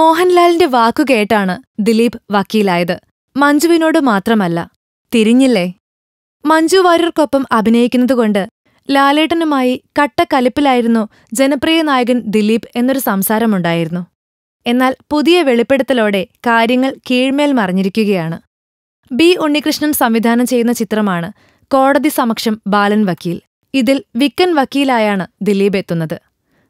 മോഹൻലാലിന്റെ വാക്കു കേട്ടാണ് ദിലീപ് വക്കീലായത്. മഞ്ജുവിനോട് മാത്രമല്ല. തിരിഞ്ഞില്ലേ? മഞ്ജു വാര്യർക്കൊപ്പം അഭിനയിക്കുന്നതുകൊണ്ട് ലാലേട്ടനുമായി കട്ടക്കലിപ്പിലായിരുന്നു ജനപ്രിയ നായകൻ ദിലീപ് എന്നൊരു സംസാരമുണ്ടായിരുന്നു. എന്നാൽ പുതിയ വെളിപ്പെടുത്തലോടെ കാര്യങ്ങൾ കീഴ്മേൽ മറിഞ്ഞിരിക്കുകയാണ്. ബി. ഉണ്ണികൃഷ്ണൻ സംവിധാനം ചെയ്യുന്ന ചിത്രമാണ് കോടതി സമക്ഷം ബാലൻ വക്കീൽ. ഇതിൽ വിക്കൻ വക്കീലായാണ് ദിലീപ് എത്തുന്നത്.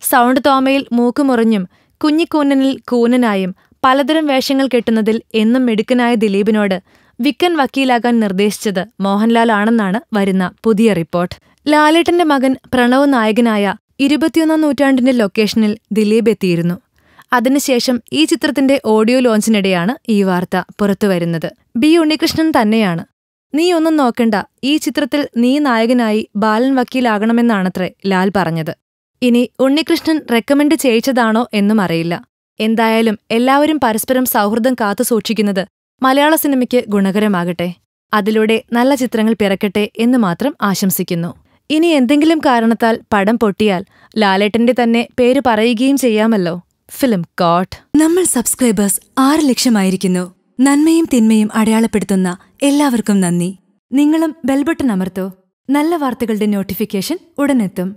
സൗണ്ട് തോമയിൽ മൂക്കുമുറിഞ്ഞും കുഞ്ഞിക്കൂനനിൽ കൂനനായും പലതരം വേഷങ്ങൾ കെട്ടുന്നതിൽ എന്നും മിടുക്കനായ ദിലീപിനോട് വിക്കൻ വക്കീലാകാൻ നിർദ്ദേശിച്ചത് മോഹൻലാൽ ആണെന്നാണ് വരുന്ന പുതിയ റിപ്പോർട്ട്. ലാലേട്ടന്റെ മകൻ പ്രണവ് നായകനായ ഇരുപത്തിയൊന്നാം നൂറ്റാണ്ടിന്റെ ലൊക്കേഷനിൽ ദിലീപ് എത്തിയിരുന്നു. അതിനുശേഷം ഈ ചിത്രത്തിന്റെ ഓഡിയോ ലോഞ്ചിനിടെയാണ് ഈ വാർത്ത പുറത്തുവരുന്നത്. ബി ഉണ്ണികൃഷ്ണൻ തന്നെയാണ്. നീ ഒന്നും നോക്കണ്ട ഈ ചിത്രത്തിൽ നീ നായകനായി ബാലൻ വക്കീലാകണമെന്നാണത്രേ ലാൽ പറഞ്ഞത്. ഇനി ഉണ്ണികൃഷ്ണൻ റെക്കമെൻഡ് ചെയ്യിച്ചതാണോ എന്നും അറിയില്ല. എന്തായാലും എല്ലാവരും പരസ്പരം സൗഹൃദം കാത്തു സൂക്ഷിക്കുന്നത് മലയാള സിനിമയ്ക്ക് ഗുണകരമാകട്ടെ. അതിലൂടെ നല്ല ചിത്രങ്ങൾ പിറക്കട്ടെ എന്ന് മാത്രം ആശംസിക്കുന്നു. ഇനി എന്തെങ്കിലും കാരണത്താൽ പടം പൊട്ടിയാൽ ലാലേട്ടന്റെ തന്നെ പേര് പറയുകയും ചെയ്യാമല്ലോ. Film coat. നമ്മൾ സബ്സ്ക്രൈബേഴ്സ് ആറ് ലക്ഷമായിരിക്കുന്നു. നന്മയും തിന്മയും അടയാളപ്പെടുത്തുന്ന എല്ലാവർക്കും നന്ദി. നിങ്ങളും ബെൽബട്ടൺ അമർത്തോ. നല്ല വാർത്തകളുടെ നോട്ടിഫിക്കേഷൻ ഉടനെത്തും.